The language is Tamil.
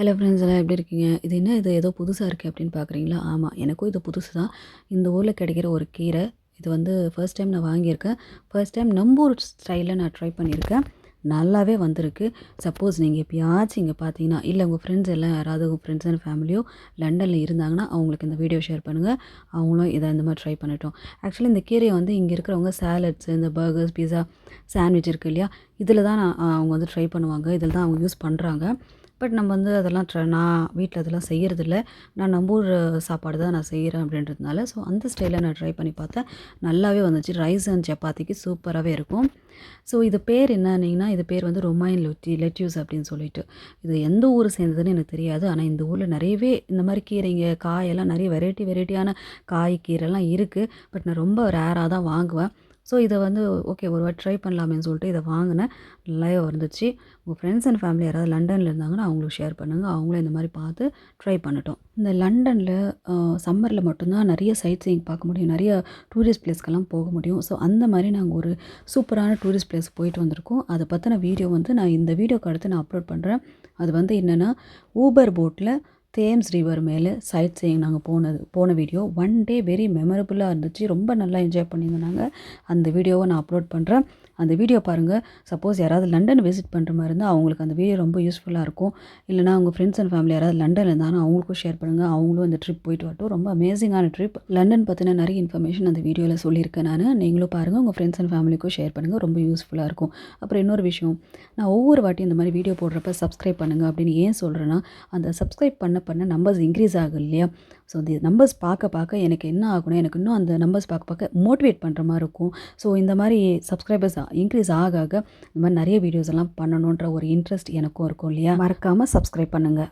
ஹலோ ஃப்ரெண்ட்ஸ் எல்லாம் எப்படி இருக்கீங்க? இது என்ன? இது ஏதோ புதுசாக இருக்குது அப்படின்னு பார்க்குறீங்களா ஆமாம் எனக்கும் இது புதுசு தான் இந்த ஊரில் கிடைக்கிற ஒரு கீரை இது வந்து ஃபர்ஸ்ட் டைம் நான் வாங்கியிருக்கேன். ஃபர்ஸ்ட் டைம் நம்ம ஊர் ஸ்டைலில் நான் ட்ரை பண்ணியிருக்கேன். நல்லாவே வந்திருக்கு. சப்போஸ் நீங்கள் எப்பயாச்சும் இங்கே பார்த்தீங்கன்னா இல்லை உங்கள் ஃப்ரெண்ட்ஸ் எல்லாம் யாராவது உங்கள் ஃப்ரெண்ட்ஸ் அண்ட் ஃபேமிலியோ லண்டனில் இருந்தாங்கன்னா அவங்களுக்கு இந்த வீடியோ ஷேர் பண்ணுங்கள் அவங்களும் இதை இந்த மாதிரி ட்ரை பண்ணட்டும். ஆக்சுவலி இந்த கீரையை வந்து இங்கே இருக்கிறவங்க சேலட்ஸ் இந்த பர்கர்ஸ் பீஸா சாண்ட்விச் இருக்குது இல்லையா? இதில் தான் நான் அவங்க வந்து ட்ரை பண்ணுவாங்க. இதில் தான் அவங்க யூஸ் பண்ணுறாங்க பட் நம்ம வந்து அதெல்லாம் ட்ர நான் வீட்டில் அதெல்லாம் செய்கிறதில்ல நான் நம்ம ஊர் சாப்பாடு தான் நான் செய்கிறேன் அப்படின்றதுனால ஸோ அந்த ஸ்டைலில் நான் ட்ரை பண்ணி பார்த்தேன். நல்லாவே வந்துச்சு. ரைஸ் அண்ட் சப்பாத்திக்கு சூப்பராகவே இருக்கும். ஸோ இது பேர் என்னன்னீங்கன்னா இது பேர் வந்து ரொமாயின் லொட்டி லெட்யூஸ் அப்படின்னு சொல்லிட்டு. இது எந்த ஊர் சேர்ந்ததுன்னு எனக்கு தெரியாது. ஆனால் இந்த ஊரில் நிறையவே இந்த மாதிரி கீரைங்க காயெல்லாம் நிறைய வெரைட்டி வெரைட்டியான காய் கீரைலாம் இருக்குது பட் நான் ரொம்ப ரேராக தான் வாங்குவேன். ஸோ இதை வந்து ஓகே ஒரு வாட்டி ட்ரை பண்ணலாமேன்னு சொல்லிட்டு இதை வாங்கினேன். நல்லாவே வந்துச்சு உங்கள் ஃப்ரெண்ட்ஸ் அண்ட் ஃபேமிலி யாராவது லண்டனில் இருந்தாங்கன்னா அவங்களுக்கு ஷேர் பண்ணுங்கள் அவங்களும் இந்த மாதிரி பார்த்து ட்ரை பண்ணட்டும். இந்த லண்டனில் சம்மரில் மட்டும்தான் நிறைய சைட் சீயிங் பார்க்க முடியும். நிறைய டூரிஸ்ட் பிளேஸ்க்கெல்லாம் போக முடியும். ஸோ அந்த மாதிரி நாங்கள் ஒரு சூப்பரான டூரிஸ்ட் பிளேஸ் போயிட்டு வந்திருக்கோம். அதை பற்றின வீடியோ வந்து நான் இந்த வீடியோக்கு அடுத்து நான் அப்லோட் பண்ணுறேன் அது வந்து என்னென்னா ஊபர் போட்டில் தேம்ஸ் ரிவர் மேலே சைட் சீயிங் நாங்கள் போனது போன வீடியோ ஒன் டே வெரி மெமரபுளாக இருந்துச்சு. ரொம்ப நல்லா என்ஜாய் பண்ணியிருந்தாங்க. அந்த வீடியோவை நான் அப்லோட் பண்ணுறேன் அந்த வீடியோ பாருங்கள் சப்போஸ் யாராவது லண்டன் விசிட் பண்ணுற மாதிரி இருந்தால் அவங்களுக்கு அந்த வீடியோ ரொம்ப யூஸ்ஃபுல்லாக இருக்கும். இல்லைனா அவங்க ஃப்ரெண்ட்ஸ் அண்ட் ஃபேமிலி யாராவது லண்டனில் இருந்தாலும் அவங்களுக்கும் ஷேர் பண்ணுங்கள் அவங்களும் அந்த ட்ரிப் போயிட்டு வரட்டும். ரொம்ப அமேசிங்கான ட்ரிப் லண்டன் பற்றின நிறைய இன்ஃபர்மேஷன் அந்த வீடியோவில் சொல்லியிருக்கேன் நான். நீங்களும் பாருங்கள் உங்கள் ஃப்ரெண்ட்ஸ் அண்ட் ஃபேமிலிக்கும் ஷேர் பண்ணுங்கள் ரொம்ப யூஸ்ஃபுல்லாக இருக்கும். அப்புறம் இன்னொரு விஷயம். நான் ஒவ்வொரு வாட்டி இந்த மாதிரி வீடியோ போடுறப்ப சப்ஸ்கிரைப் பண்ணுங்கள் அப்படின்னு ஏன் சொல்கிறேன்னா அந்த சப்ஸ்கிரைப் பண்ண பண்ண நம்பர்ஸ் இன்க்ரீஸ் ஆகும் இல்லையா? ஸோ அந்த நம்பர்ஸ் பார்க்க பார்க்க எனக்கு என்ன ஆகணும் எனக்கு இன்னும் அந்த நம்பர்ஸ் பார்க்க பார்க்க மோட்டிவேட் பண்ணுற மாதிரி இருக்கும். ஸோ இந்த மாதிரி சப்ஸ்கிரைபர்ஸ் இன்க்ரீஸ் ஆக ஆக இந்த மாதிரி நிறைய வீடியோஸ் எல்லாம் பண்ணணுன்ற ஒரு இன்ட்ரெஸ்ட் எனக்கும் இருக்கும் இல்லையா? மறக்காமல் சப்ஸ்கிரைப் பண்ணுங்கள்